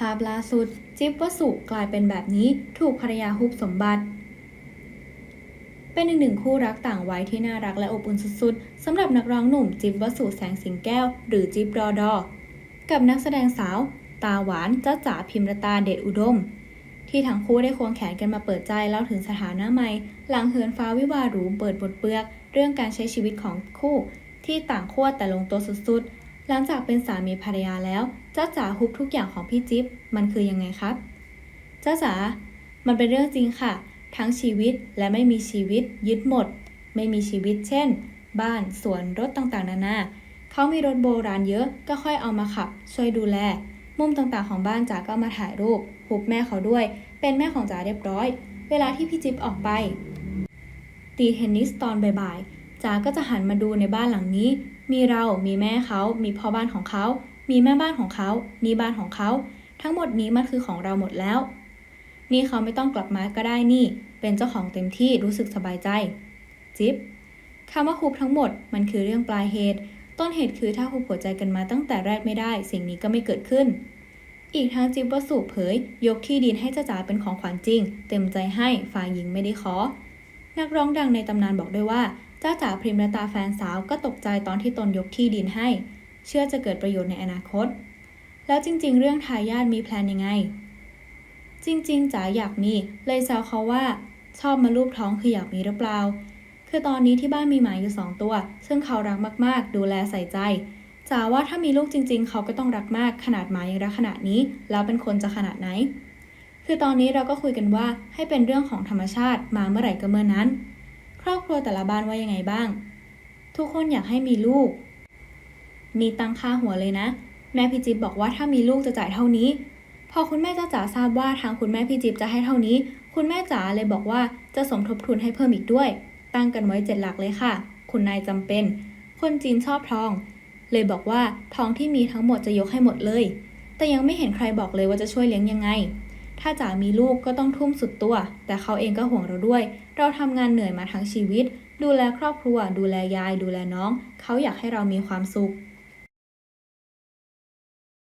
ภาพล่าสุด จิ๊บวสุกลายเป็นแบบนี้ถูกภรรยาฮุบสมบัติ เป็นอีกหนึ่งคู่รักต่างวัยที่น่ารักและอบอุ่นสุดๆสำหรับนักร้องหนุ่มจิ๊บวสุแสงสิงแก้ว หรือจิ๊บรอดอ กับนักแสดงสาว ตาหวานจ้าจ๋าพิมรตาเดชอุดม ที่ทั้งคู่ได้ควงแขนกันมาเปิดใจเล่าถึงสถานะใหม่ หลังเหินฟ้าวิวาห์หรูเปิดบทเปลือก เรื่องการใช้ชีวิตของคู่ที่ต่างขั้วแต่ลงตัวสุดๆ หลังจากเป็นสามีภรรยาแล้ว เจ้าจ๋าฮุบทุกอย่างของพี่จิ๊บมันคือยังไงครับ เจ้าจ๋า มันเป็นเรื่องจริงค่ะ ทั้งชีวิตและไม่มีชีวิตยึดหมด ไม่มีชีวิตเช่น บ้านสวนรถต่างๆ นานาเขามีรถโบราณเยอะก็ค่อยเอามาขับ ช่วยดูแล มุมต่างๆของบ้านจ๋าก็มาถ่ายรูปฮุบแม่เขาด้วย เป็นแม่ของจ๋าเรียบร้อย เวลาที่พี่จิ๊บออกไป ตีเทนนิสตอนบ่ายๆจ๋าก็จะหันมาดูในบ้านหลังนี้ มีเรา มีแม่เขา มีพ่อบ้านของเขา มีแม่บ้านของเขา นี่บ้านของเขา ทั้งหมดนี้มันคือของเราหมดแล้ว นี่เขาไม่ต้องกลับมาก็ได้นี่ เป็นเจ้าของเต็มที่รู้สึกสบายใจ จิ๊บคำว่าฮุบทั้งหมดมันคือเรื่องปลายเหตุ ต้นเหตุคือถ้าฮุบหัวใจกันมาตั้งแต่แรกไม่ได้ สิ่งนี้ก็ไม่เกิดขึ้น อีกทั้งจิ๊บวสุเผย ยกที่ดินให้เจ้าจ๋าเป็นของขวัญจริง เต็มใจให้ฝ่ายหญิงไม่ได้ขอ นักร้องดังในตำนานบอกด้วยว่า จ้าจ๋าพริมรตาแฟนสาวก็ตกใจตอนที่ตนยกที่ดินให้ เชื่อจะเกิดประโยชน์ในอนาคต แล้วจริง ๆ เรื่องทายาทมีแพลนยังไง จริง ๆจ๋าอยากมี เลยแซวเขาว่า ชอบมาลูบท้องคืออยากมีหรือเปล่า คือตอนนี้ที่บ้านมีหมาอยู่สองตัว ซึ่งเขารักมากๆ ดูแลใส่ใจจ๋าว่าถ้ามีลูกจริง ๆ เขาก็ต้องรักมากขนาดหมายังรักขนาดนี้ แล้วเป็นคนจะขนาดไหน คือตอนนี้เราก็คุยกันว่าให้เป็นเรื่องของธรรมชาติมาเมื่อไหร่ก็เมื่อนั้น ครอบครัวแต่ละบ้านว่ายังไงบ้าง ทุกคนอยากให้มีลูก มีตังค่าหัวเลยนะ แม่พี่จิ๊บบอกว่าถ้ามีลูกจะจ่ายเท่านี้ พอคุณแม่จ้าจ๋าทราบว่าทางคุณแม่พี่จิ๊บจะให้เท่านี้ คุณแม่จ๋าเลยบอกว่าจะสมทบทุนให้เพิ่มอีกด้วย ตั้งกันไว้เจ็ดหลักเลยค่ะ คุณนายจำเป็น คนจีนชอบทอง เลยบอกว่าทองที่มีทั้งหมดจะยกให้หมดเลย แต่ยังไม่เห็นใครบอกเลยว่าจะช่วยเลี้ยงยังไง ถ้าจ๋ามีลูกก็ต้องทุ่มสุดตัว แต่เขาเองก็ห่วงเราด้วย เราทำงานเหนื่อยมาทั้งชีวิต ดูแลครอบครัว ดูแลยาย ดูแลน้อง เขาอยากให้เรามีความสุข